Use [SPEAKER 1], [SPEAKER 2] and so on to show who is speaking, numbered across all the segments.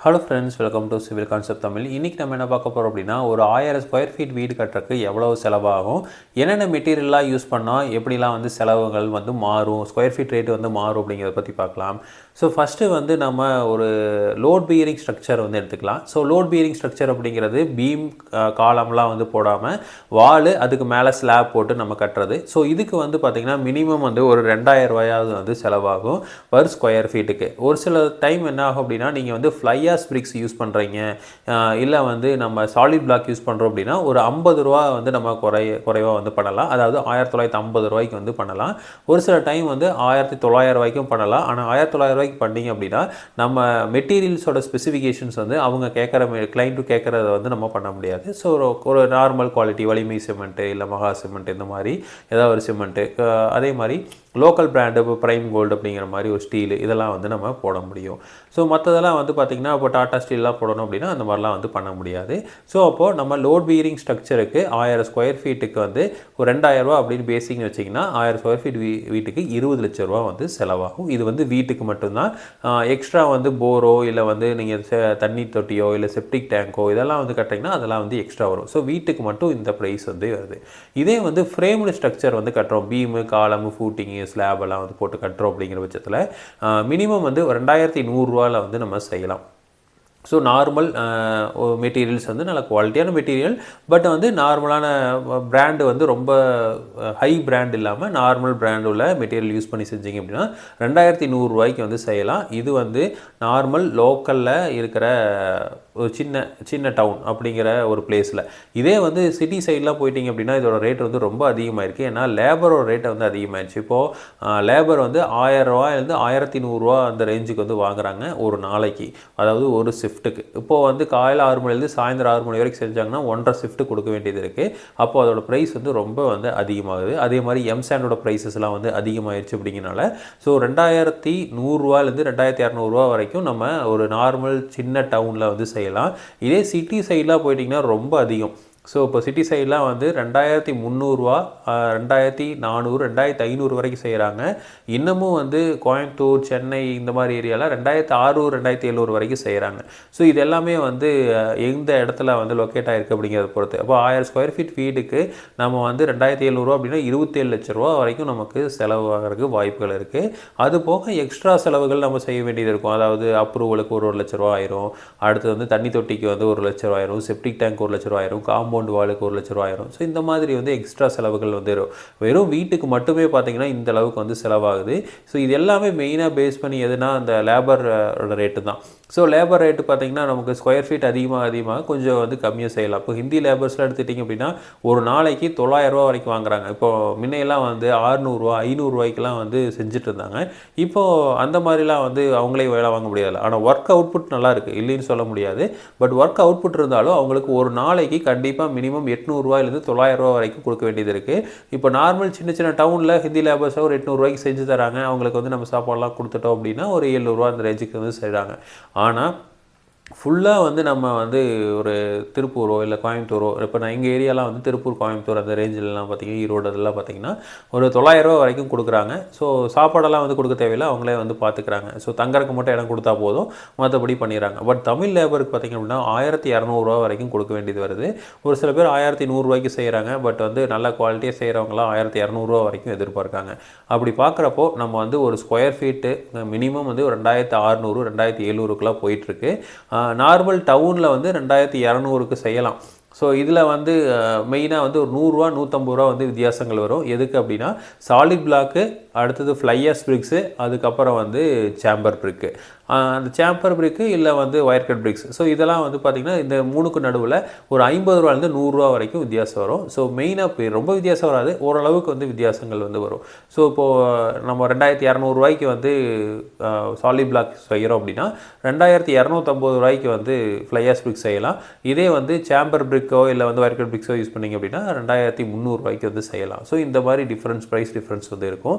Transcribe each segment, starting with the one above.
[SPEAKER 1] Hello friends welcome to civil concept Tamil இன்றைக்கி நம்ம என்ன பார்க்க போகிறோம் அப்படின்னா ஒரு ஆயிரம் ஸ்கொயர் ஃபீட் வீடு கட்டுறதுக்கு எவ்வளோ செலவாகும் என்னென்ன மெட்டீரியல்லாம் யூஸ் பண்ணால் எப்படிலாம் வந்து செலவுகள் வந்து மாறும் ஸ்கொயர் ஃபீட் ரேட் வந்து மாறும் அப்படிங்கிறத பற்றி பார்க்கலாம். ஸோ ஃபஸ்ட்டு வந்து நம்ம ஒரு லோட் பியரிங் ஸ்ட்ரக்சர் வந்து எடுத்துக்கலாம். ஸோ லோட் பியரிங் ஸ்ட்ரக்சர் அப்படிங்கிறது பீம் காலம்லாம் வந்து போடாமல் வால் அதுக்கு மேலே ஸ்லாப் போட்டு நம்ம கட்டுறது. ஸோ இதுக்கு வந்து பார்த்திங்கன்னா மினிமம் வந்து ஒரு ரெண்டாயிரம் ரூபாயாவது வந்து செலவாகும் பர் ஸ்கொயர் ஃபீட்டுக்கு ஒரு சில டைம் என்ன ஆகும் அப்படின்னா நீங்கள் வந்து ஃப்ளையாஸ் பிரிக்ஸ் யூஸ் பண்ணுறீங்க இல்லை வந்து நம்ம சாலிட் பிளாக் யூஸ் பண்ணுறோம் அப்படின்னா ஒரு ஐம்பது ரூபா வந்து நம்ம குறை குறைவாக வந்து பண்ணலாம். அதாவது ஆயிரத்தி தொள்ளாயிரத்தி ஐம்பது ரூபாய்க்கு வந்து பண்ணலாம். ஒரு சில டைம் வந்து ஆயிரத்தி தொள்ளாயிரம் ரூபாய்க்கும் பண்ணலாம். ஆனால் ஆயிரத்தி தொள்ளாயிரம் ரூபாய்க்கு பண்ணீங்க அப்படின்னா நம்ம மெட்டீரியல்ஸோட ஸ்பெசிஃபிகேஷன்ஸ் வந்து அவங்க கேட்குற கிளைண்ட்டு கேட்குறத வந்து நம்ம பண்ண முடியாது. ஸோ ஒரு ஒரு நார்மல் குவாலிட்டி வலிமை சிமெண்ட்டு இல்லை மகா சிமெண்ட் இந்த மாதிரி ஏதாவது ஒரு சிமெண்ட்டு அதே மாதிரி லோக்கல் பிராண்டு இப்போ ப்ரைம் கோல்டு அப்படிங்கிற மாதிரி ஒரு ஸ்டீலு இதெல்லாம் வந்து நம்ம போட முடியும். ஸோ மற்றதெல்லாம் வந்து பார்த்திங்கன்னா இப்போ டாட்டா ஸ்டீல்லாம் போடணும் அப்படின்னா அந்த மாதிரிலாம் வந்து பண்ண முடியாது. ஸோ அப்போது நம்ம லோட் பீரிங் ஸ்ட்ரக்சருக்கு ஆயிரம் ஸ்கொயர் ஃபீட்டுக்கு வந்து ஒரு ரெண்டாயிரரூவா அப்படின்னு பேசிக்னு வச்சிங்கன்னா ஆயிரம் ஸ்கொயர் ஃபீட் வீ வீட்டுக்கு இருபது லட்ச ரூபா வந்து செலவாகும். இது வந்து வீட்டுக்கு மட்டும்தான். எக்ஸ்ட்ரா வந்து போரோ இல்லை வந்து நீங்கள் தண்ணி தொட்டியோ இல்லை செப்டிக் டேங்கோ இதெல்லாம் வந்து கட்டிங்கன்னா அதெல்லாம் வந்து எக்ஸ்ட்ரா வரும். ஸோ வீட்டுக்கு மட்டும் இந்த ப்ரைஸ் வந்து வருது. இதே வந்து ஃப்ரேம்டு ஸ்ட்ரக்சர் வந்து கட்டுறோம். பீமு காலமு ஃபூட்டிங்கு ஸ்லாப் எல்லாம் வந்து போட்டு கட்டுறோம் அப்படிங்கிற பட்சத்தில் மினிமம் வந்து ரெண்டாயிரத்தி நூறுரூவாவில் வந்து நம்ம செய்யலாம். ஸோ நார்மல் மெட்டீரியல்ஸ் வந்து நல்ல குவாலிட்டியான மெட்டீரியல் பட் வந்து நார்மலான பிராண்டு வந்து ரொம்ப ஹை பிராண்ட் இல்லாமல் நார்மல் பிராண்ட் உள்ள மெட்டீரியல் யூஸ் பண்ணி செஞ்சீங்க அப்படின்னா ரெண்டாயிரத்தி நூறுரூவாய்க்கு வந்து செய்யலாம். இது வந்து நார்மல் லோக்கலில் இருக்கிற ஒரு சின்ன சின்ன டவுன் அப்படிங்கிற ஒரு பிளேஸில் இதே வந்து சிட்டி சைட்லாம் போயிட்டீங்க அப்படின்னா இதோட ரேட் வந்து ரொம்ப அதிகமாகிருக்கு ஏன்னா லேபரோட ரேட்டை வந்து அதிகமாகிடுச்சு இப்போது லேபர் வந்து ஆயிரம் ஆயிரத்தி நூறுரூவா அந்த ரேஞ்சுக்கு வந்து வாங்குறாங்க ஒரு நாளைக்கு. அதாவது ஒரு ஷிஃப்ட்டுக்கு இப்போது வந்து காலையில் ஆறு மணிலேருந்து சாயந்தரம் ஆறு மணி வரைக்கும் செஞ்சாங்கன்னா ஒன்றரை ஷிஃப்ட் கொடுக்க வேண்டியது இருக்குது அப்போது அதோட ப்ரைஸ் வந்து ரொம்ப வந்து அதிகமாகுது. அதே மாதிரி எம்சாண்டோட ப்ரைஸஸ்லாம் வந்து அதிகமாகிடுச்சு அப்படிங்கிறனால ஸோ ரெண்டாயிரத்தி நூறுரூவாலேருந்து ரெண்டாயிரத்தி இரநூறுவா வரைக்கும் நம்ம ஒரு நார்மல் சின்ன டவுனில் வந்து செய்யலாம். இதே சிட்டி சைடெலாம் போயிட்டிங்கன்னா ரொம்ப அதிகம். ஸோ இப்போ சிட்டி சைட்லாம் வந்து ரெண்டாயிரத்தி முந்நூறுரூவா ரெண்டாயிரத்தி நானூறு ரெண்டாயிரத்தி ஐநூறு வரைக்கும் செய்கிறாங்க இன்னமும் வந்து கோயம்புத்தூர் சென்னை இந்த மாதிரி ஏரியாவில் ரெண்டாயிரத்தி ஆறுநூறு ரெண்டாயிரத்தி எழுநூறு வரைக்கும் செய்கிறாங்க ஸோ இது எல்லாமே வந்து எந்த இடத்துல வந்து லொக்கேட் ஆகிருக்கு அப்படிங்கிறத பொறுத்து. அப்போ ஆயிரம் ஸ்கொயர் ஃபீட் வீடுக்கு நம்ம வந்து ரெண்டாயிரத்தி எழுநூறுவா அப்படின்னா இருபத்தேழு லட்ச ரூபா வரைக்கும் நமக்கு செலவாகிறதுக்கு வாய்ப்புகள் இருக்குது அது போக எக்ஸ்ட்ரா செலவுகள் நம்ம செய்ய வேண்டியது இருக்கும். அதாவது அப்ரூவலுக்கு ஒரு ஒரு லட்ச ரூபா ஆயிரும். அடுத்து வந்து தண்ணி தொட்டிக்கு வந்து ஒரு லட்ச ரூபா ஆயிரும். செப்டிக் டேங்க் ஒரு லட்ச ரூபா ஆயிரும். காம்பவுண்ட் வாளுக்கு ஒரு லட்ச ரூபா ஆயிரும். ஸோ இந்த மாதிரி வந்து எக்ஸ்ட்ரா செலவுகள் வந்து வெறும் வீட்டுக்கு மட்டுமே பார்த்தீங்கன்னா இந்த அளவுக்கு வந்து செலவாகுது. ஸோ இது எல்லாமே மெயினாக பேஸ் பண்ணி எதுனா அந்த லேபரோட ரேட்டு தான். ஸோ லேபர் ரேட்டு பார்த்தீங்கன்னா நமக்கு ஸ்கொயர் ஃபீட் அதிகமாக அதிகமாக கொஞ்சம் வந்து கம்மியாக செய்யலாம். இப்போ ஹிந்தி லேபர்ஸ்லாம் எடுத்துட்டிங்க அப்படின்னா ஒரு நாளைக்கு தொள்ளாயிரரூவா வரைக்கும் வாங்குறாங்க. இப்போது முன்னையெல்லாம் வந்து ஆறுநூறுவா ஐநூறுரூவாய்க்கெலாம் வந்து செஞ்சுட்டு இருந்தாங்க இப்போது அந்த மாதிரிலாம் வந்து அவங்களே வேலை வாங்க முடியாது ஆனால் ஒர்க் அவுட்புட் நல்லா இருக்குது இல்லைன்னு சொல்ல முடியாது. பட் ஒர்க் அவுட்புட் இருந்தாலும் அவங்களுக்கு ஒரு நாளைக்கு கண்டிப்பாக மினிமம் எட்நூறுரூவாயிலேருந்து தொள்ளாயிரரூவா வரைக்கும் கொடுக்க வேண்டியது இருக்குது இப்போ நார்மல் சின்ன சின்ன டவுனில் ஹிந்தி லேபர்ஸாக ஒரு எட்நூறுரூவாய்க்கு செஞ்சு தராங்க. அவங்களுக்கு வந்து நம்ம சாப்பாடெலாம் கொடுத்துட்டோம் அப்படின்னா ஒரு எழுநூறுவா அந்த ரேஞ்சுக்கு வந்து செய்கிறாங்க ஆனால் ஃபுல்லாக வந்து நம்ம வந்து ஒரு திருப்பூரோ இல்லை கோயம்புத்தூரோ இப்போ நான் எங்கள் ஏரியாலாம் வந்து திருப்பூர் கோயம்புத்தூர் அந்த ரேஞ்சிலலாம் பார்த்தீங்கன்னா ஈரோடு அதெல்லாம் பார்த்தீங்கன்னா ஒரு தொள்ளாயிரரூவா வரைக்கும் கொடுக்குறாங்க. ஸோ சாப்பாடெல்லாம் வந்து கொடுக்க தேவையில்லை அவங்களே வந்து பார்த்துக்கிறாங்க ஸோ தங்கறக்கு மட்டும் இடம் கொடுத்தா போதும் மற்றபடி பண்ணிடுறாங்க. பட் தமிழ் லேபருக்கு பார்த்திங்க அப்படின்னா ஆயிரத்தி இரநூறுவா வரைக்கும் கொடுக்க வேண்டியது வருது. ஒரு சில பேர் ஆயிரத்தி நூறுரூவாய்க்கு செய்கிறாங்க பட் வந்து நல்ல குவாலிட்டியாக செய்கிறவங்களாம் ஆயிரத்தி இரநூறுவா வரைக்கும் எதிர்பார்க்காங்க. அப்படி பார்க்குறப்போ நம்ம வந்து ஒரு ஸ்கொயர் ஃபீட்டு மினிமம் வந்து ஒரு ரெண்டாயிரத்தி அறுநூறு ரெண்டாயிரத்தி எழுநூறுக்குலாம் போயிட்டுருக்கு. நார்மல் டவுனில் வந்து ரெண்டாயிரத்தி இரநூறுக்கு செய்யலாம். ஸோ இதில் வந்து மெயினாக வந்து ஒரு நூறுரூவா நூற்றம்பது ரூபா வந்து வித்தியாசங்கள் வரும். எதுக்கு அப்படின்னா சாலிட் பிளாக்கு அடுத்தது ஃப்ளையர்ஸ் பிரிக்ஸு அதுக்கப்புறம் வந்து சேம்பர் பிரிக்கு அந்த சேம்பர் பிரிக்கு இல்லை வந்து ஒயர் கட் பிரிக்ஸ் ஸோ இதெல்லாம் வந்து பார்த்திங்கன்னா இந்த மூணுக்கு நடுவில் ஒரு ஐம்பது ரூபாலேருந்து நூறுரூவா வரைக்கும் வித்தியாசம் வரும். ஸோ மெயினாக ரொம்ப வித்தியாசம் வராது. ஓரளவுக்கு வந்து வித்தியாசங்கள் வந்து வரும். ஸோ இப்போது நம்ம ரெண்டாயிரத்தி இரநூறுவாய்க்கு வந்து சாலிட் பிளாக் செய்கிறோம் அப்படின்னா ரெண்டாயிரத்தி இரநூத்தம்பது ரூபாய்க்கு வந்து ஃப்ளையர்ஸ் பிரிக்ஸ் செய்யலாம். இதே வந்து சேம்பர் பிரிக்கோ இல்லை வந்து ஒயர் பிரிக்ஸோ யூஸ் பண்ணிங்க அப்படின்னா ரெண்டாயிரத்தி முந்நூறுரூவாய்க்கு வந்து செய்யலாம். ஸோ இந்த மாதிரி டிஃப்ரென்ஸ் ப்ரைஸ் டிஃப்ரென்ஸ் வந்து இருக்கும்.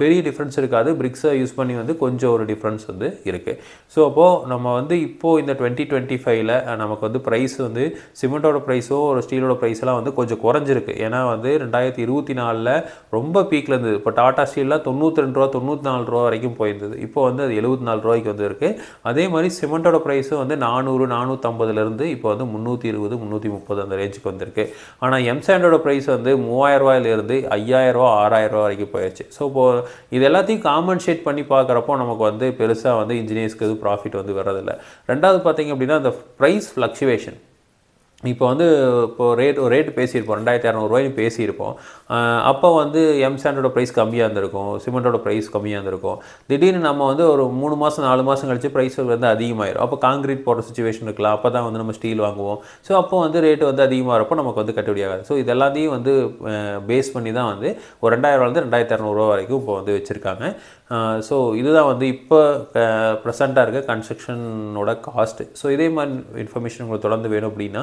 [SPEAKER 1] பெரிய டிஃப்ரென்ஸ் இருக்காது. பிரிக்ஸை யூஸ் பண்ணி வந்து கொஞ்சம் ஒரு டிஃப்ரென்ஸ் வந்து இருக்குது ஸோ அப்போது நம்ம வந்து இப்போது இந்த டுவெண்ட்டி டுவெண்ட்டி ஃபைவ்ல நமக்கு வந்து ப்ரைஸ் வந்து சிமெண்ட்டோட ப்ரைஸோ ஒரு ஸ்டீலோட ப்ரைஸ்லாம் வந்து கொஞ்சம் குறைஞ்சிருக்கு. ஏன்னா வந்து ரெண்டாயிரத்தி இருபத்தி நாலில் ரொம்ப பீக்கில் இருந்தது. இப்போ டாடா ஸ்டீல்லாம் தொண்ணூற்றி ரெண்டு ரூபா தொண்ணூற்றி நாலு ரூபா வரைக்கும் போயிருந்தது. இப்போ வந்து அது எழுபத்தி நாலு ரூபாய்க்கு வந்து இருக்குது அதே மாதிரி சிமெண்ட்டோட ப்ரைஸும் வந்து நானூறு நானூற்றம்பதுலேருந்து இப்போ வந்து முந்நூற்றி இருபது முந்நூற்றி முப்பது அந்த ரேஞ்சுக்கு வந்திருக்கு. ஆனால் எம்சாண்டோட ப்ரைஸ் வந்து மூவாயிரரூவாயிலிருந்து ஐயாயிரரூவா ஐயாயிரம் ஆறாயிரம் ரூபா வரைக்கும் போயிடுச்சு ஸோ இப்போது இது எல்லாத்தையும் காம்பன்சேட் பண்ணி பார்க்குறப்போ நமக்கு வந்து பெருசாக வந்து இன்ஜினியர்ஸ்க்கு எதுவும் ப்ராஃபிட் வந்து வர்றதில்ல. ரெண்டாவது பார்த்தீங்க அப்படின்னா அந்த ப்ரைஸ் ஃப்ளக்சுவேஷன் இப்போ வந்து இப்போ ரேட் ஒரு ரேட் பேசியிருப்போம். ரெண்டாயிரத்தி இரநூறுவாய்னு பேசியிருப்போம். அப்போ வந்து எம் சாண்டோட ப்ரைஸ் கம்மியாக இருந்திருக்கும். சிமெண்ட்டோட ப்ரைஸ் கம்மியாக இருந்திருக்கும். திடீர்னு நம்ம வந்து ஒரு மூணு மாதம் நாலு மாதம் கழிச்சு ப்ரைஸ் வந்து அதிகமாயிரும். அப்போ காங்கிரீட் போடுற சுச்சுவேஷன் இருக்கலாம். அப்போ தான் வந்து நம்ம ஸ்டீல் வாங்குவோம். ஸோ அப்போ வந்து ரேட்டு வந்து அதிகமாக இருப்போ நமக்கு வந்து கட்டுப்படி ஆகாது. ஸோ இது எல்லாத்தையும் வந்து பேஸ் பண்ணி தான் வந்து ஒரு ரெண்டாயிரூவாலேருந்து ரெண்டாயிரத்தி இரநூறுவா வரைக்கும் இப்போ வந்து வச்சுருக்காங்க. ஸோ இதுதான் வந்து இப்போ ப்ரெசண்ட்டாக இருக்க கன்ஸ்ட்ரக்ஷனோட காஸ்ட்டு ஸோ இதே மாதிரி இன்ஃபர்மேஷன் உங்களுக்கு தொடர்ந்து வேணும் அப்படின்னா